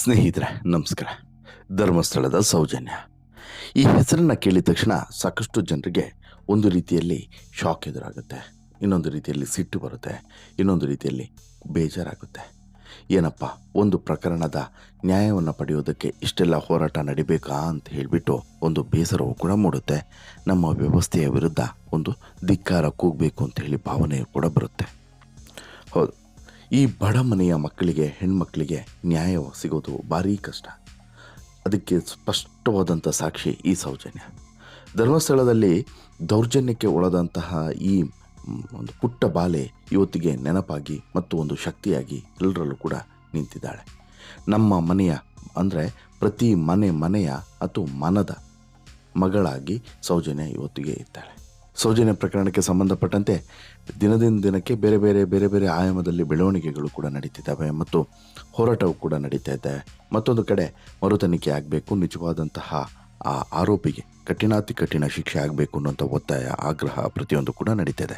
ಸ್ನೇಹಿತರೆ, ನಮಸ್ಕಾರ. ಧರ್ಮಸ್ಥಳದ ಸೌಜನ್ಯ. ಈ ಹೆಸರನ್ನು ಕೇಳಿದ ತಕ್ಷಣ ಸಾಕಷ್ಟು ಜನರಿಗೆ ಒಂದು ರೀತಿಯಲ್ಲಿ ಶಾಕ್ ಎದುರಾಗುತ್ತೆ, ಇನ್ನೊಂದು ರೀತಿಯಲ್ಲಿ ಸಿಟ್ಟು ಬರುತ್ತೆ, ಇನ್ನೊಂದು ರೀತಿಯಲ್ಲಿ ಬೇಜಾರಾಗುತ್ತೆ. ಏನಪ್ಪ, ಒಂದು ಪ್ರಕರಣದ ನ್ಯಾಯವನ್ನು ಪಡೆಯೋದಕ್ಕೆ ಇಷ್ಟೆಲ್ಲ ಹೋರಾಟ ನಡಿಬೇಕಾ ಅಂತ ಹೇಳಿಬಿಟ್ಟು ಒಂದು ಬೇಸರವು ಕೂಡ ಮೂಡುತ್ತೆ. ನಮ್ಮ ವ್ಯವಸ್ಥೆಯ ವಿರುದ್ಧ ಒಂದು ಧಿಕ್ಕಾರ ಕೂಗಬೇಕು ಅಂತ ಹೇಳಿ ಭಾವನೆಯು ಕೂಡ ಬರುತ್ತೆ. ಹೌದು. ಈ ಬಡ ಮನೆಯ ಮಕ್ಕಳಿಗೆ ಹೆಣ್ಮಕ್ಕಳಿಗೆ ನ್ಯಾಯ ಸಿಗೋದು ಭಾರೀ ಕಷ್ಟ. ಅದಕ್ಕೆ ಸ್ಪಷ್ಟವಾದಂಥ ಸಾಕ್ಷಿ ಈ ಸೌಜನ್ಯ. ಧರ್ಮಸ್ಥಳದಲ್ಲಿ ದೌರ್ಜನ್ಯಕ್ಕೆ ಒಳದಂತಹ ಈ ಒಂದು ಪುಟ್ಟ ಬಾಲೆ ಇವತ್ತಿಗೆ ನೆನಪಾಗಿ ಮತ್ತು ಒಂದು ಶಕ್ತಿಯಾಗಿ ಎಲ್ಲರಲ್ಲೂ ಕೂಡ ನಿಂತಿದ್ದಾಳೆ. ನಮ್ಮ ಮನೆಯ, ಅಂದರೆ ಪ್ರತಿ ಮನೆ ಮನೆಯ ಅಥವಾ ಮನದ ಮಗಳಾಗಿ ಸೌಜನ್ಯ ಇವತ್ತಿಗೆ ಇದ್ದಾಳೆ. ಸೌಜನ್ಯ ಪ್ರಕರಣಕ್ಕೆ ಸಂಬಂಧಪಟ್ಟಂತೆ ದಿನದಿಂದ ದಿನಕ್ಕೆ ಬೇರೆ ಬೇರೆ ಬೇರೆ ಬೇರೆ ಆಯಾಮದಲ್ಲಿ ಬೆಳವಣಿಗೆಗಳು ಕೂಡ ನಡೀತಿದ್ದಾವೆ ಮತ್ತು ಹೋರಾಟವು ಕೂಡ ನಡೀತಾ ಇದೆ. ಮತ್ತೊಂದು ಕಡೆ ಮರು ತನಿಖೆ ಆಗಬೇಕು ನಿಜವಾದಂತಹ ಆ ಆರೋಪಿಗೆ ಕಠಿಣಾತಿ ಕಠಿಣ ಶಿಕ್ಷೆ ಆಗಬೇಕು ಅನ್ನುವಂಥ ಒತ್ತಾಯ, ಆಗ್ರಹ ಪ್ರತಿಯೊಂದು ಕೂಡ ನಡೀತಿದೆ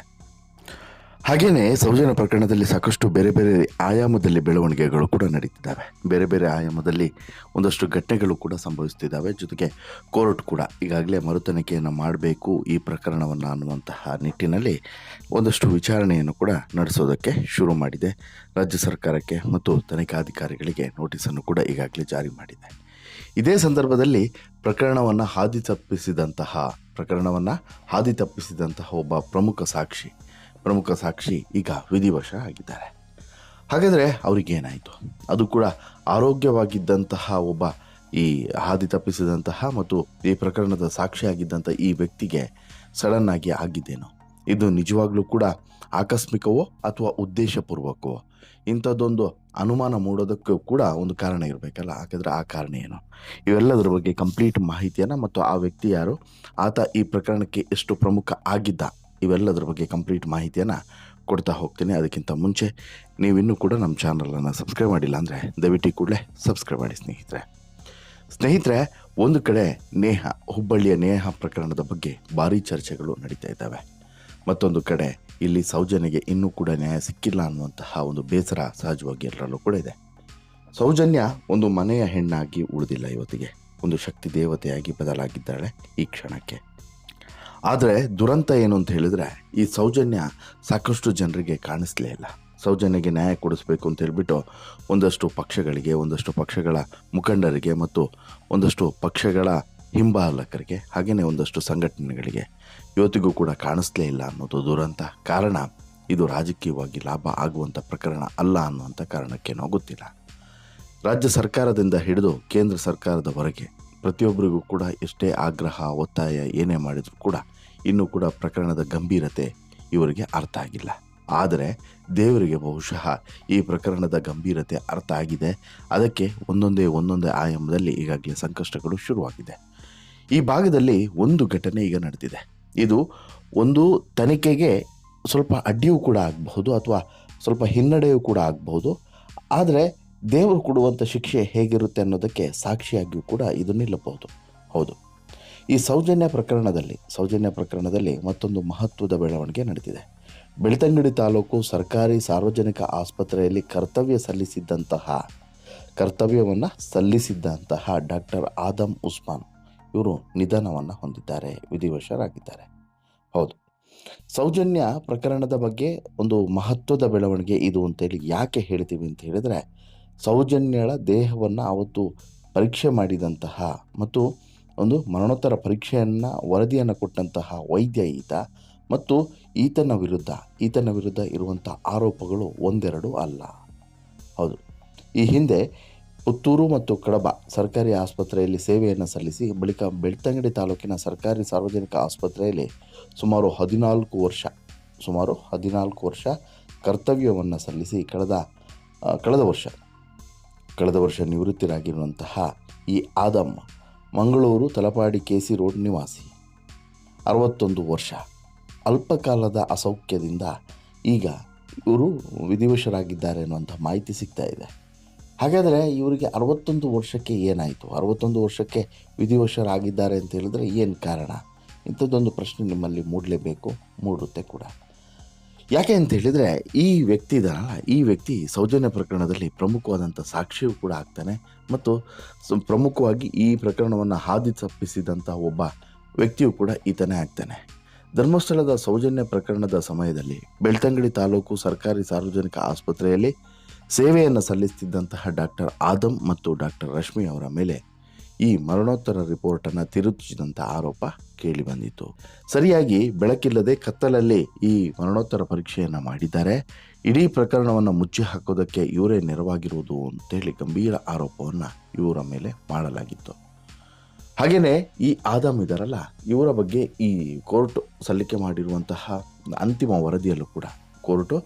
ಹಾಗೆಯೇ ಸೌಜನ್ಯ ಪ್ರಕರಣದಲ್ಲಿ ಸಾಕಷ್ಟು ಬೇರೆ ಬೇರೆ ಆಯಾಮದಲ್ಲಿ ಬೆಳವಣಿಗೆಗಳು ಕೂಡ ನಡೀತಿದ್ದಾವೆ. ಬೇರೆ ಬೇರೆ ಆಯಾಮದಲ್ಲಿ ಒಂದಷ್ಟು ಘಟನೆಗಳು ಕೂಡ ಸಂಭವಿಸ್ತಿದ್ದಾವೆ. ಜೊತೆಗೆ ಕೋರ್ಟ್ ಕೂಡ ಈಗಾಗಲೇ ಮರುತನಿಖೆಯನ್ನು ಮಾಡಬೇಕು ಈ ಪ್ರಕರಣವನ್ನು ಅನ್ನುವಂತಹ ನಿಟ್ಟಿನಲ್ಲಿ ಒಂದಷ್ಟು ವಿಚಾರಣೆಯನ್ನು ಕೂಡ ನಡೆಸೋದಕ್ಕೆ ಶುರು ಮಾಡಿದೆ. ರಾಜ್ಯ ಸರ್ಕಾರಕ್ಕೆ ಮತ್ತು ತನಿಖಾಧಿಕಾರಿಗಳಿಗೆ ನೋಟಿಸನ್ನು ಕೂಡ ಈಗಾಗಲೇ ಜಾರಿ ಮಾಡಿದೆ. ಇದೇ ಸಂದರ್ಭದಲ್ಲಿ ಪ್ರಕರಣವನ್ನು ಹಾದಿ ತಪ್ಪಿಸಿದಂತಹ, ಪ್ರಕರಣವನ್ನು ಹಾದಿ ತಪ್ಪಿಸಿದಂತಹ ಒಬ್ಬ ಪ್ರಮುಖ ಸಾಕ್ಷಿ ಪ್ರಮುಖ ಸಾಕ್ಷಿ ಈಗ ವಿಧಿವಶ ಆಗಿದ್ದಾರೆ. ಹಾಗಾದರೆ ಅವರಿಗೇನಾಯಿತು? ಅದು ಕೂಡ ಆರೋಗ್ಯವಾಗಿದ್ದಂತಹ ಒಬ್ಬ, ಈ ಹಾದಿ ತಪ್ಪಿಸಿದಂತಹ ಮತ್ತು ಈ ಪ್ರಕರಣದ ಸಾಕ್ಷಿಯಾಗಿದ್ದಂಥ ಈ ವ್ಯಕ್ತಿಗೆ ಸಡನ್ ಆಗಿ ಆಗಿದ್ದೇನೋ? ಇದು ನಿಜವಾಗ್ಲೂ ಕೂಡ ಆಕಸ್ಮಿಕವೋ ಅಥವಾ ಉದ್ದೇಶಪೂರ್ವಕವೋ? ಇಂಥದ್ದೊಂದು ಅನುಮಾನ ಮೂಡೋದಕ್ಕೂ ಕೂಡ ಒಂದು ಕಾರಣ ಇರಬೇಕಲ್ಲ? ಹಾಗಾದರೆ ಆ ಕಾರಣ ಏನು? ಇವೆಲ್ಲದರ ಬಗ್ಗೆ ಕಂಪ್ಲೀಟ್ ಮಾಹಿತಿಯನ್ನು ಮತ್ತು ಆ ವ್ಯಕ್ತಿ ಯಾರು? ಆತ ಈ ಪ್ರಕರಣಕ್ಕೆ ಎಷ್ಟು ಪ್ರಮುಖ ಆಗಿದ್ದ? ಇವೆಲ್ಲದರ ಬಗ್ಗೆ ಕಂಪ್ಲೀಟ್ ಮಾಹಿತಿಯನ್ನು ಕೊಡ್ತಾ ಹೋಗ್ತೀನಿ. ಅದಕ್ಕಿಂತ ಮುಂಚೆ ನೀವಿನ್ನೂ ಕೂಡ ನಮ್ಮ ಚಾನಲನ್ನು ಸಬ್ಸ್ಕ್ರೈಬ್ ಮಾಡಿಲ್ಲ ಅಂದರೆ ದಯವಿಟ್ಟು ಕೂಡಲೇ ಸಬ್ಸ್ಕ್ರೈಬ್ ಮಾಡಿ ಸ್ನೇಹಿತರೆ. ಸ್ನೇಹಿತರೆ, ಒಂದು ಕಡೆ ನೇಹ, ಹುಬ್ಬಳ್ಳಿಯ ನೇಹ ಪ್ರಕರಣದ ಬಗ್ಗೆ ಭಾರೀ ಚರ್ಚೆಗಳು ನಡೀತಾ ಇದ್ದಾವೆ. ಮತ್ತೊಂದು ಕಡೆ ಇಲ್ಲಿ ಸೌಜನ್ಯಗೆ ಇನ್ನೂ ಕೂಡ ನ್ಯಾಯ ಸಿಕ್ಕಿಲ್ಲ ಅನ್ನುವಂತಹ ಒಂದು ಬೇಸರ ಸಹಜವಾಗಿ ಎಲ್ಲರಲ್ಲೂ ಕೂಡ ಇದೆ. ಸೌಜನ್ಯ ಒಂದು ಮನೆಯ ಹೆಣ್ಣಾಗಿ ಉಳಿದಿಲ್ಲ ಇವತ್ತಿಗೆ. ಒಂದು ಶಕ್ತಿ ದೇವತೆಯಾಗಿ ಬದಲಾಗಿದ್ದಾಳೆ ಈ ಕ್ಷಣಕ್ಕೆ. ಆದರೆ ದುರಂತ ಏನು ಅಂತ ಹೇಳಿದ್ರೆ ಈ ಸೌಜನ್ಯ ಸಾಕಷ್ಟು ಜನರಿಗೆ ಕಾಣಿಸ್ಲೇ ಇಲ್ಲ. ಸೌಜನ್ಯಗೆ ನ್ಯಾಯ ಕೊಡಿಸ್ಬೇಕು ಅಂತ ಹೇಳಿಬಿಟ್ಟು ಒಂದಷ್ಟು ಪಕ್ಷಗಳಿಗೆ, ಒಂದಷ್ಟು ಪಕ್ಷಗಳ ಮುಖಂಡರಿಗೆ ಮತ್ತು ಒಂದಷ್ಟು ಪಕ್ಷಗಳ ಹಿಂಬಾಲಕರಿಗೆ ಹಾಗೆಯೇ ಒಂದಷ್ಟು ಸಂಘಟನೆಗಳಿಗೆ ಇವತ್ತಿಗೂ ಕೂಡ ಕಾಣಿಸ್ಲೇ ಇಲ್ಲ ಅನ್ನೋದು ದುರಂತ. ಕಾರಣ ಇದು ರಾಜಕೀಯವಾಗಿ ಲಾಭ ಆಗುವಂಥ ಪ್ರಕರಣ ಅಲ್ಲ ಅನ್ನುವಂಥ ಕಾರಣಕ್ಕೇನೋ ಗೊತ್ತಿಲ್ಲ. ರಾಜ್ಯ ಸರ್ಕಾರದಿಂದ ಹಿಡಿದು ಕೇಂದ್ರ ಸರ್ಕಾರದವರೆಗೆ ಪ್ರತಿಯೊಬ್ಬರಿಗೂ ಕೂಡ ಎಷ್ಟೇ ಆಗ್ರಹ, ಒತ್ತಾಯ ಏನೇ ಮಾಡಿದರೂ ಕೂಡ ಇನ್ನೂ ಕೂಡ ಪ್ರಕರಣದ ಗಂಭೀರತೆ ಇವರಿಗೆ ಅರ್ಥ ಆಗಿಲ್ಲ. ಆದರೆ ದೇವರಿಗೆ ಬಹುಶಃ ಈ ಪ್ರಕರಣದ ಗಂಭೀರತೆ ಅರ್ಥ ಆಗಿದೆ. ಅದಕ್ಕೆ ಒಂದೊಂದೇ ಒಂದೊಂದೇ ಆಯಾಮದಲ್ಲಿ ಈಗಾಗಲೇ ಸಂಕಷ್ಟಗಳು ಶುರುವಾಗಿದೆ. ಈ ಭಾಗದಲ್ಲಿ ಒಂದು ಘಟನೆ ಈಗ ನಡೆದಿದೆ. ಇದು ಒಂದು ತನಿಖೆಗೆ ಸ್ವಲ್ಪ ಅಡ್ಡಿಯೂ ಕೂಡ ಆಗಬಹುದು ಅಥವಾ ಸ್ವಲ್ಪ ಹಿನ್ನಡೆಯೂ ಕೂಡ ಆಗಬಹುದು. ಆದರೆ ದೇವರು ಕೊಡುವಂಥ ಶಿಕ್ಷೆ ಹೇಗಿರುತ್ತೆ ಅನ್ನೋದಕ್ಕೆ ಸಾಕ್ಷಿಯಾಗಿಯೂ ಕೂಡ ಇದು ನಿಲ್ಲಬಹುದು. ಹೌದು. ಈ ಸೌಜನ್ಯ ಪ್ರಕರಣದಲ್ಲಿ ಸೌಜನ್ಯ ಪ್ರಕರಣದಲ್ಲಿ ಮತ್ತೊಂದು ಮಹತ್ವದ ಬೆಳವಣಿಗೆ ನಡೆದಿದೆ ಬೆಳ್ತಂಗಡಿ ತಾಲೂಕು ಸರ್ಕಾರಿ ಸಾರ್ವಜನಿಕ ಆಸ್ಪತ್ರೆಯಲ್ಲಿ ಕರ್ತವ್ಯ ಸಲ್ಲಿಸಿದ್ದಂತಹ, ಕರ್ತವ್ಯವನ್ನು ಸಲ್ಲಿಸಿದ್ದಂತಹ ಡಾಕ್ಟರ್ ಆದಮ್ ಉಸ್ಮಾನ್. ಇವರು ನಿಧನವನ್ನು ಹೊಂದಿದ್ದಾರೆ, ವಿಧಿವಶರಾಗಿದ್ದಾರೆ. ಹೌದು. ಸೌಜನ್ಯ ಪ್ರಕರಣದ ಬಗ್ಗೆ ಒಂದು ಮಹತ್ವದ ಬೆಳವಣಿಗೆ ಇದು ಅಂತೇಳಿ ಯಾಕೆ ಹೇಳ್ತೀವಿ ಅಂತ ಹೇಳಿದರೆ ಸೌಜನ್ಯಳ ದೇಹವನ್ನು ಅವತ್ತು ಪರೀಕ್ಷೆ ಮಾಡಿದಂತಹ ಮತ್ತು ಒಂದು ಮರಣೋತ್ತರ ಪರೀಕ್ಷೆಯನ್ನು ವರದಿಯನ್ನು ಕೊಟ್ಟಂತಹ ವೈದ್ಯ ಈತ ಮತ್ತು ಈತನ ವಿರುದ್ಧ ಈತನ ವಿರುದ್ಧ ಇರುವಂಥ ಆರೋಪಗಳು ಒಂದೆರಡು ಅಲ್ಲ. ಹೌದು. ಈ ಹಿಂದೆ ಪುತ್ತೂರು ಮತ್ತು ಕಡಬ ಸರ್ಕಾರಿ ಆಸ್ಪತ್ರೆಯಲ್ಲಿ ಸೇವೆಯನ್ನು ಸಲ್ಲಿಸಿ ಬಳಿಕ ಬೆಳ್ತಂಗಡಿ ತಾಲೂಕಿನ ಸರ್ಕಾರಿ ಸಾರ್ವಜನಿಕ ಆಸ್ಪತ್ರೆಯಲ್ಲಿ ಸುಮಾರು ಹದಿನಾಲ್ಕು ವರ್ಷ, ಸುಮಾರು ಹದಿನಾಲ್ಕು ವರ್ಷ ಕರ್ತವ್ಯವನ್ನು ಸಲ್ಲಿಸಿ ಕಳೆದ ಕಳೆದ ವರ್ಷ ಕಳೆದ ವರ್ಷ ನಿವೃತ್ತರಾಗಿರುವಂತಹ ಈ Adam, Mangaluru Talapady K C road ನಿವಾಸಿ. ಅರವತ್ತೊಂದು ವರ್ಷ. ಅಲ್ಪಕಾಲದ ಅಸೌಖ್ಯದಿಂದ ಈಗ ಇವರು ವಿಧಿವಶರಾಗಿದ್ದಾರೆ ಅನ್ನುವಂಥ ಮಾಹಿತಿ ಸಿಗ್ತಾ ಇದೆ. ಹಾಗಾದರೆ ಇವರಿಗೆ ಅರವತ್ತೊಂದು ವರ್ಷಕ್ಕೆ ಏನಾಯಿತು? ಅರವತ್ತೊಂದು ವರ್ಷಕ್ಕೆ ವಿಧಿವಶರಾಗಿದ್ದಾರೆ ಅಂತ ಹೇಳಿದ್ರೆ ಏನು ಕಾರಣ? ಇಂಥದ್ದೊಂದು ಪ್ರಶ್ನೆ ನಿಮ್ಮಲ್ಲಿ ಮೂಡಲೇಬೇಕು ಮೂಡುತ್ತೆ ಕೂಡ. ಯಾಕೆ ಅಂತ ಹೇಳಿದ್ರೆ, ಈ ವ್ಯಕ್ತಿ ಇದಾನಲ್ಲ ಈ ವ್ಯಕ್ತಿ ಸೌಜನ್ಯ ಪ್ರಕರಣದಲ್ಲಿ ಪ್ರಮುಖವಾದಂಥ ಸಾಕ್ಷಿಯೂ ಕೂಡ ಆಗ್ತಾನೆ. ಮತ್ತು ಪ್ರಮುಖವಾಗಿ ಈ ಪ್ರಕರಣವನ್ನು ಹಾದಿ ತಪ್ಪಿಸಿದಂಥ ಒಬ್ಬ ವ್ಯಕ್ತಿಯೂ ಕೂಡ ಈತನೇ ಆಗ್ತಾನೆ. ಧರ್ಮಸ್ಥಳದ ಸೌಜನ್ಯ ಪ್ರಕರಣದ ಸಮಯದಲ್ಲಿ ಬೆಳ್ತಂಗಡಿ ತಾಲೂಕು ಸರ್ಕಾರಿ ಸಾರ್ವಜನಿಕ ಆಸ್ಪತ್ರೆಯಲ್ಲಿ ಸೇವೆಯನ್ನು ಸಲ್ಲಿಸುತ್ತಿದ್ದಂತಹ ಡಾಕ್ಟರ್ ಆದಮ್ ಮತ್ತು ಡಾಕ್ಟರ್ ರಶ್ಮಿ ಅವರ ಮೇಲೆ ಈ ಮರಣೋತ್ತರ ರಿಪೋರ್ಟನ್ನು ತಿರುಚಿದಂಥ ಆರೋಪ ಕೇಳಿಬಂದಿತ್ತು ಸರಿಯಾಗಿ ಬೆಳಕಿಲ್ಲದೆ ಕತ್ತಲಲ್ಲಿ ಈ ಮರಣೋತ್ತರ ಪರೀಕ್ಷೆಯನ್ನು ಮಾಡಿದ್ದಾರೆ. ಇಡೀ ಪ್ರಕರಣವನ್ನು ಮುಚ್ಚಿ ಹಾಕೋದಕ್ಕೆ ಇವರೇ ನೆರವಾಗಿರುವುದು ಅಂತೇಳಿ ಗಂಭೀರ ಆರೋಪವನ್ನು ಇವರ ಮೇಲೆ ಮಾಡಲಾಗಿತ್ತು. ಹಾಗೆಯೇ ಈ ಆದಾಮ್ ಇದಾರಲ್ಲ, ಇವರ ಬಗ್ಗೆ ಈ ಕೋರ್ಟ್ ಸಲ್ಲಿಕೆ ಮಾಡಿರುವಂತಹ ಅಂತಿಮ ವರದಿಯಲ್ಲೂ ಕೂಡ, ಕೋರ್ಟು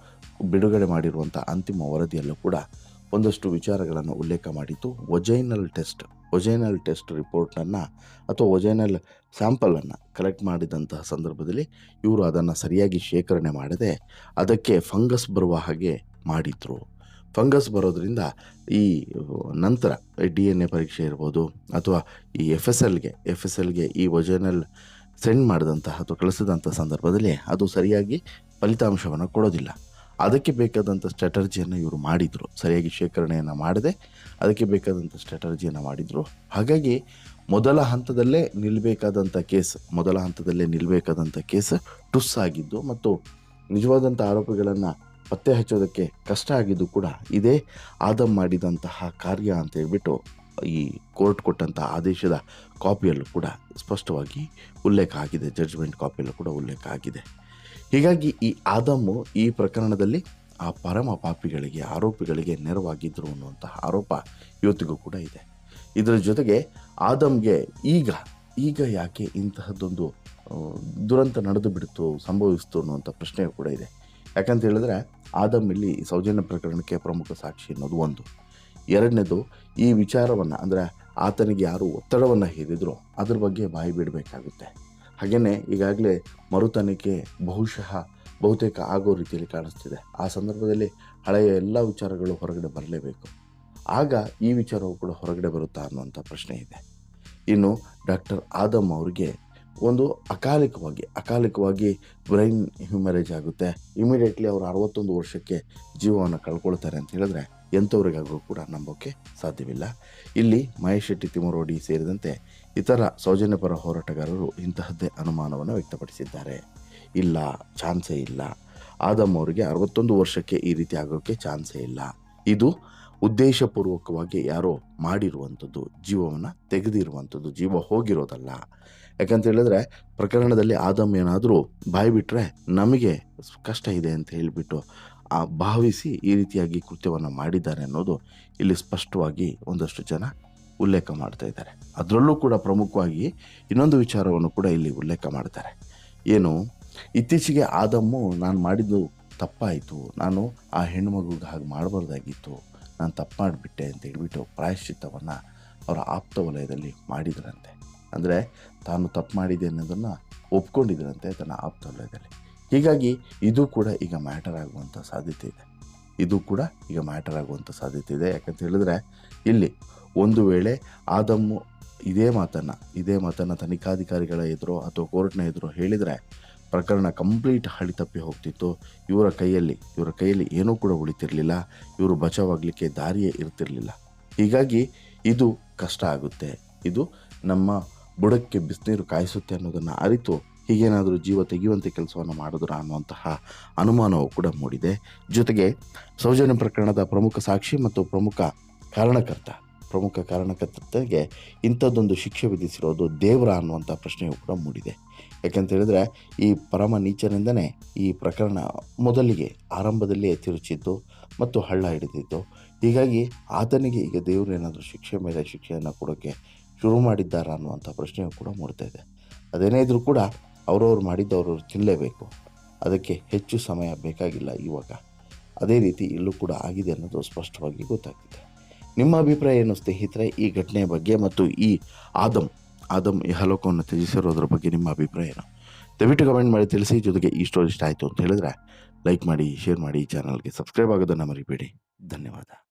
ಬಿಡುಗಡೆ ಮಾಡಿರುವಂಥ ಅಂತಿಮ ವರದಿಯಲ್ಲೂ ಕೂಡ ಒಂದಷ್ಟು ವಿಚಾರಗಳನ್ನು ಉಲ್ಲೇಖ ಮಾಡಿತ್ತು ಒಜೈನಲ್ ಟೆಸ್ಟ್. ಒಜೈನಲ್ ಟೆಸ್ಟ್ ರಿಪೋರ್ಟನ್ನು ಅಥವಾ ಒಜೈನಲ್ ಸ್ಯಾಂಪಲನ್ನು ಕಲೆಕ್ಟ್ ಮಾಡಿದಂತಹ ಸಂದರ್ಭದಲ್ಲಿ ಇವರು ಅದನ್ನು ಸರಿಯಾಗಿ ಶೇಖರಣೆ ಮಾಡದೆ ಅದಕ್ಕೆ ಫಂಗಸ್ ಬರುವ ಹಾಗೆ ಮಾಡಿದ್ರು. ಫಂಗಸ್ ಬರೋದ್ರಿಂದ ಈ ನಂತರ ಡಿ ಎನ್ ಎ ಪರೀಕ್ಷೆ ಇರ್ಬೋದು ಅಥವಾ ಈ ಎಫ್ ಎಸ್ ಎಲ್ಗೆ ಎಫ್ ಎಸ್ ಎಲ್ಗೆ ಈ ಒಜೈನಲ್ ಸೆಂಡ್ ಮಾಡಿದಂತಹ ಅಥವಾ ಕಳಿಸಿದಂಥ ಸಂದರ್ಭದಲ್ಲಿ ಅದು ಸರಿಯಾಗಿ ಫಲಿತಾಂಶವನ್ನು ಕೊಡೋದಿಲ್ಲ. ಅದಕ್ಕೆ ಬೇಕಾದಂಥ ಸ್ಟ್ರಾಟರ್ಜಿಯನ್ನು ಇವರು ಮಾಡಿದರು. ಸರಿಯಾಗಿ ಶೇಖರಣೆಯನ್ನು ಮಾಡದೆ ಅದಕ್ಕೆ ಬೇಕಾದಂಥ ಸ್ಟ್ರಾಟರ್ಜಿಯನ್ನು ಮಾಡಿದರು. ಹಾಗಾಗಿ ಮೊದಲ ಹಂತದಲ್ಲೇ ನಿಲ್ಲಬೇಕಾದಂಥ ಕೇಸ್, ಮೊದಲ ಹಂತದಲ್ಲೇ ನಿಲ್ಲಬೇಕಾದಂಥ ಕೇಸ್ ಟುಸ್ ಆಗಿದ್ದು ಮತ್ತು ನಿಜವಾದಂಥ ಆರೋಪಿಗಳನ್ನು ಪತ್ತೆ ಹಚ್ಚೋದಕ್ಕೆ ಕಷ್ಟ ಆಗಿದ್ದು ಕೂಡ ಇದೇ ಆದಮ್ ಮಾಡಿದಂತಹ ಕಾರ್ಯ ಅಂತ ಹೇಳ್ಬಿಟ್ಟು ಈ ಕೋರ್ಟ್ ಕೊಟ್ಟಂತಹ ಆದೇಶದ ಕಾಪಿಯಲ್ಲೂ ಕೂಡ ಸ್ಪಷ್ಟವಾಗಿ ಉಲ್ಲೇಖ ಆಗಿದೆ, ಜಡ್ಜ್ಮೆಂಟ್ ಕಾಪಿಯಲ್ಲೂ ಕೂಡ ಉಲ್ಲೇಖ ಆಗಿದೆ. ಹೀಗಾಗಿ ಈ ಆದಮ್ಮು ಈ ಪ್ರಕರಣದಲ್ಲಿ ಆ ಪರಮ ಪಾಪಿಗಳಿಗೆ, ಆರೋಪಿಗಳಿಗೆ ನೆರವಾಗಿದ್ದರು ಅನ್ನುವಂತಹ ಆರೋಪ ಇವತ್ತಿಗೂ ಕೂಡ ಇದೆ. ಇದರ ಜೊತೆಗೆ ಆದಮ್ಗೆ ಈಗ ಈಗ ಯಾಕೆ ಇಂತಹದ್ದೊಂದು ದುರಂತ ನಡೆದು ಬಿಡ್ತು, ಸಂಭವಿಸ್ತು ಅನ್ನುವಂಥ ಪ್ರಶ್ನೆ ಕೂಡ ಇದೆ. ಯಾಕಂತ ಹೇಳಿದ್ರೆ ಆದಮ್ ಇಲ್ಲಿ ಸೌಜನ್ಯ ಪ್ರಕರಣಕ್ಕೆ ಪ್ರಮುಖ ಸಾಕ್ಷಿ ಅನ್ನೋದು ಒಂದು. ಎರಡನೇದು, ಈ ವಿಚಾರವನ್ನು ಅಂದರೆ ಆತನಿಗೆ ಯಾರು ಒತ್ತಡವನ್ನು ಹೇರಿದ್ರು ಅದ್ರ ಬಗ್ಗೆ ಬಾಯಿ ಬಿಡಬೇಕಾಗುತ್ತೆ. ಹಾಗೆಯೇ ಈಗಾಗಲೇ ಮರುತನಿಕೆ ಬಹುಶಃ ಬಹುತೇಕ ಆಗೋ ರೀತಿಯಲ್ಲಿ ಕಾಣಿಸ್ತಿದೆ. ಆ ಸಂದರ್ಭದಲ್ಲಿ ಹಳೆಯ ಎಲ್ಲ ವಿಚಾರಗಳು ಹೊರಗಡೆ ಬರಲೇಬೇಕು. ಆಗ ಈ ವಿಚಾರವು ಕೂಡ ಹೊರಗಡೆ ಬರುತ್ತಾ ಅನ್ನುವಂಥ ಪ್ರಶ್ನೆ ಇದೆ. ಇನ್ನು ಡಾಕ್ಟರ್ ಆದಮ್ ಅವರಿಗೆ ಒಂದು ಅಕಾಲಿಕವಾಗಿ ಅಕಾಲಿಕವಾಗಿ ಬ್ರೈನ್ ಹ್ಯೂಮರೇಜ್ ಆಗುತ್ತೆ. ಇಮಿಡಿಯೇಟ್ಲಿ ಅವರು ಅರವತ್ತೊಂದು ವರ್ಷಕ್ಕೆ ಜೀವವನ್ನು ಕಳ್ಕೊಳ್ತಾರೆ ಅಂತ ಹೇಳಿದ್ರೆ ಎಂಥವ್ರಿಗಾಗೂ ಕೂಡ ನಂಬೋಕ್ಕೆ ಸಾಧ್ಯವಿಲ್ಲ. ಇಲ್ಲಿ ಮಹೇಶ್ ಶೆಟ್ಟಿ ತಿಮರೋಡಿ ಸೇರಿದಂತೆ ಇತರ ಸೌಜನ್ಯಪರ ಹೋರಾಟಗಾರರು ಇಂತಹದ್ದೇ ಅನುಮಾನವನ್ನು ವ್ಯಕ್ತಪಡಿಸಿದ್ದಾರೆ. ಇಲ್ಲ, ಚಾನ್ಸೇ ಇಲ್ಲ. ಆದಮ್ ಅವರಿಗೆ ಅರವತ್ತೊಂದು ವರ್ಷಕ್ಕೆ ಈ ರೀತಿ ಆಗೋಕ್ಕೆ ಚಾನ್ಸೇ ಇಲ್ಲ. ಇದು ಉದ್ದೇಶಪೂರ್ವಕವಾಗಿ ಯಾರೋ ಮಾಡಿರುವಂಥದ್ದು, ಜೀವವನ್ನು ತೆಗೆದಿರುವಂಥದ್ದು, ಜೀವ ಹೋಗಿರೋದಲ್ಲ. ಯಾಕಂತ ಹೇಳಿದ್ರೆ, ಪ್ರಕರಣದಲ್ಲಿ ಆದಮ್ ಏನಾದರೂ ಬಾಯಿ ಬಿಟ್ಟರೆ ನಮಗೆ ಕಷ್ಟ ಇದೆ ಅಂತ ಹೇಳಿಬಿಟ್ಟು ಭಾವಿಸಿ ಈ ರೀತಿಯಾಗಿ ಕೃತ್ಯವನ್ನು ಮಾಡಿದ್ದಾರೆ ಅನ್ನೋದು ಇಲ್ಲಿ ಸ್ಪಷ್ಟವಾಗಿ ಒಂದಷ್ಟು ಜನ ಉಲ್ಲೇಖ ಮಾಡ್ತಾ ಇದ್ದಾರೆ. ಅದರಲ್ಲೂ ಕೂಡ ಪ್ರಮುಖವಾಗಿ ಇನ್ನೊಂದು ವಿಚಾರವನ್ನು ಕೂಡ ಇಲ್ಲಿ ಉಲ್ಲೇಖ ಮಾಡ್ತಾರೆ. ಏನು, ಇತ್ತೀಚೆಗೆ ಆದಮ್ಮು ನಾನು ಮಾಡಿದ್ದು ತಪ್ಪಾಯಿತು, ನಾನು ಆ ಹೆಣ್ಣುಮಗುಗೆ ಹಾಗೆ ಮಾಡಬಾರ್ದಾಗಿತ್ತು, ನಾನು ತಪ್ಪು ಮಾಡಿಬಿಟ್ಟೆ ಅಂತ ಹೇಳ್ಬಿಟ್ಟು ಪ್ರಾಯಶ್ಚಿತ್ತವನ್ನು ಅವರ ಆಪ್ತ ವಲಯದಲ್ಲಿ ಮಾಡಿದ್ರಂತೆ. ಅಂದರೆ ತಾನು ತಪ್ಪು ಮಾಡಿದೆ ಅನ್ನೋದನ್ನು ಒಪ್ಕೊಂಡಿದ್ರಂತೆ ತನ್ನ ಆಪ್ತ ವಲಯದಲ್ಲಿ. ಹೀಗಾಗಿ ಇದು ಕೂಡ ಈಗ ಮ್ಯಾಟರ್ ಆಗುವಂಥ ಸಾಧ್ಯತೆ ಇದೆ. ಇದು ಕೂಡ ಈಗ ಮ್ಯಾಟರ್ ಆಗುವಂಥ ಸಾಧ್ಯತೆ ಇದೆ. ಯಾಕಂತ ಹೇಳಿದ್ರೆ ಇಲ್ಲಿ ಒಂದು ವೇಳೆ ಆದಮ್ಮು ಇದೇ ಮಾತನ್ನು ಇದೇ ಮಾತನ್ನು ತನಿಖಾಧಿಕಾರಿಗಳ ಎದುರು ಅಥವಾ ಕೋರ್ಟ್ನ ಎದುರು ಹೇಳಿದರೆ ಪ್ರಕರಣ ಕಂಪ್ಲೀಟ್ ಹಳಿ ತಪ್ಪಿ ಹೋಗ್ತಿತ್ತು. ಇವರ ಕೈಯಲ್ಲಿ ಇವರ ಕೈಯಲ್ಲಿ ಏನೂ ಕೂಡ ಉಳಿತಿರಲಿಲ್ಲ. ಇವರು ಬಚಾವಾಗಲಿಕ್ಕೆ ದಾರಿಯೇ ಇರ್ತಿರಲಿಲ್ಲ. ಹೀಗಾಗಿ ಇದು ಕಷ್ಟ ಆಗುತ್ತೆ. ಇದು ನಮ್ಮ ಬುಡಕ್ಕೆ ಬಿಸಿನೀರು ಕಾಯಿಸುತ್ತೆ ಅನ್ನೋದನ್ನು ಅರಿತು ಹೀಗೇನಾದರೂ ಜೀವ ತೆಗೆಯುವಂಥ ಕೆಲಸವನ್ನು ಮಾಡಿದ್ರ ಅನ್ನುವಂತಹ ಅನುಮಾನವು ಕೂಡ ಮೂಡಿದೆ. ಜೊತೆಗೆ ಸೌಜನ್ಯ ಪ್ರಕರಣದ ಪ್ರಮುಖ ಸಾಕ್ಷಿ ಮತ್ತು ಪ್ರಮುಖ ಕಾರಣಕರ್ತ, ಪ್ರಮುಖ ಕಾರಣಕರ್ತರಿಗೆ ಇಂಥದ್ದೊಂದು ಶಿಕ್ಷೆ ವಿಧಿಸಿರೋದು ದೇವರ ಅನ್ನುವಂಥ ಪ್ರಶ್ನೆಯು ಕೂಡ ಮೂಡಿದೆ. ಯಾಕಂತ ಹೇಳಿದ್ರೆ ಈ ಪರಮ ನೀಚನಿಂದನೇ ಈ ಪ್ರಕರಣ ಮೊದಲಿಗೆ ಆರಂಭದಲ್ಲಿ ತಿರುಚಿದ್ದು ಮತ್ತು ಹಳ್ಳ ಹಿಡಿದಿದ್ದು. ಹೀಗಾಗಿ ಆತನಿಗೆ ಈಗ ದೇವರು ಏನಾದರೂ ಶಿಕ್ಷೆ ಮೇಲೆ ಶಿಕ್ಷೆಯನ್ನು ಕೊಡೋಕ್ಕೆ ಶುರು ಮಾಡಿದ್ದಾರಾ ಅನ್ನುವಂಥ ಪ್ರಶ್ನೆಯು ಕೂಡ ಮೂಡ್ತಾ ಇದೆ. ಅದೇನೇ ಇದ್ದರೂ ಕೂಡ ಅವರವ್ರು ಮಾಡಿದ್ದು ಅವ್ರವ್ರು ತಿನ್ನಲೇಬೇಕು. ಅದಕ್ಕೆ ಹೆಚ್ಚು ಸಮಯ ಬೇಕಾಗಿಲ್ಲ ಇವಾಗ. ಅದೇ ರೀತಿ ಇಲ್ಲೂ ಕೂಡ ಆಗಿದೆ ಅನ್ನೋದು ಸ್ಪಷ್ಟವಾಗಿ ಗೊತ್ತಾಗ್ತಿದೆ. ನಿಮ್ಮ ಅಭಿಪ್ರಾಯ ಏನು ಸ್ನೇಹಿತರೆ, ಈ ಘಟನೆಯ ಬಗ್ಗೆ ಮತ್ತು ಈ ಆದಮ್ ಆದಮ್ ಇಹಲೋಕವನ್ನು ತ್ಯಜಿಸಿರೋದ್ರ ಬಗ್ಗೆ ನಿಮ್ಮ ಅಭಿಪ್ರಾಯ ಏನು ದಯವಿಟ್ಟು ಕಮೆಂಟ್ ಮಾಡಿ ತಿಳಿಸಿ. ಜೊತೆಗೆ ಈ ಸ್ಟೋರಿ ಇಷ್ಟ ಆಯಿತು ಅಂತ ಹೇಳಿದ್ರೆ ಲೈಕ್ ಮಾಡಿ ಶೇರ್ ಮಾಡಿ ಚಾನಲ್ಗೆ ಸಬ್ಸ್ಕ್ರೈಬ್ ಆಗೋದನ್ನು ಮರಿಬೇಡಿ. ಧನ್ಯವಾದ.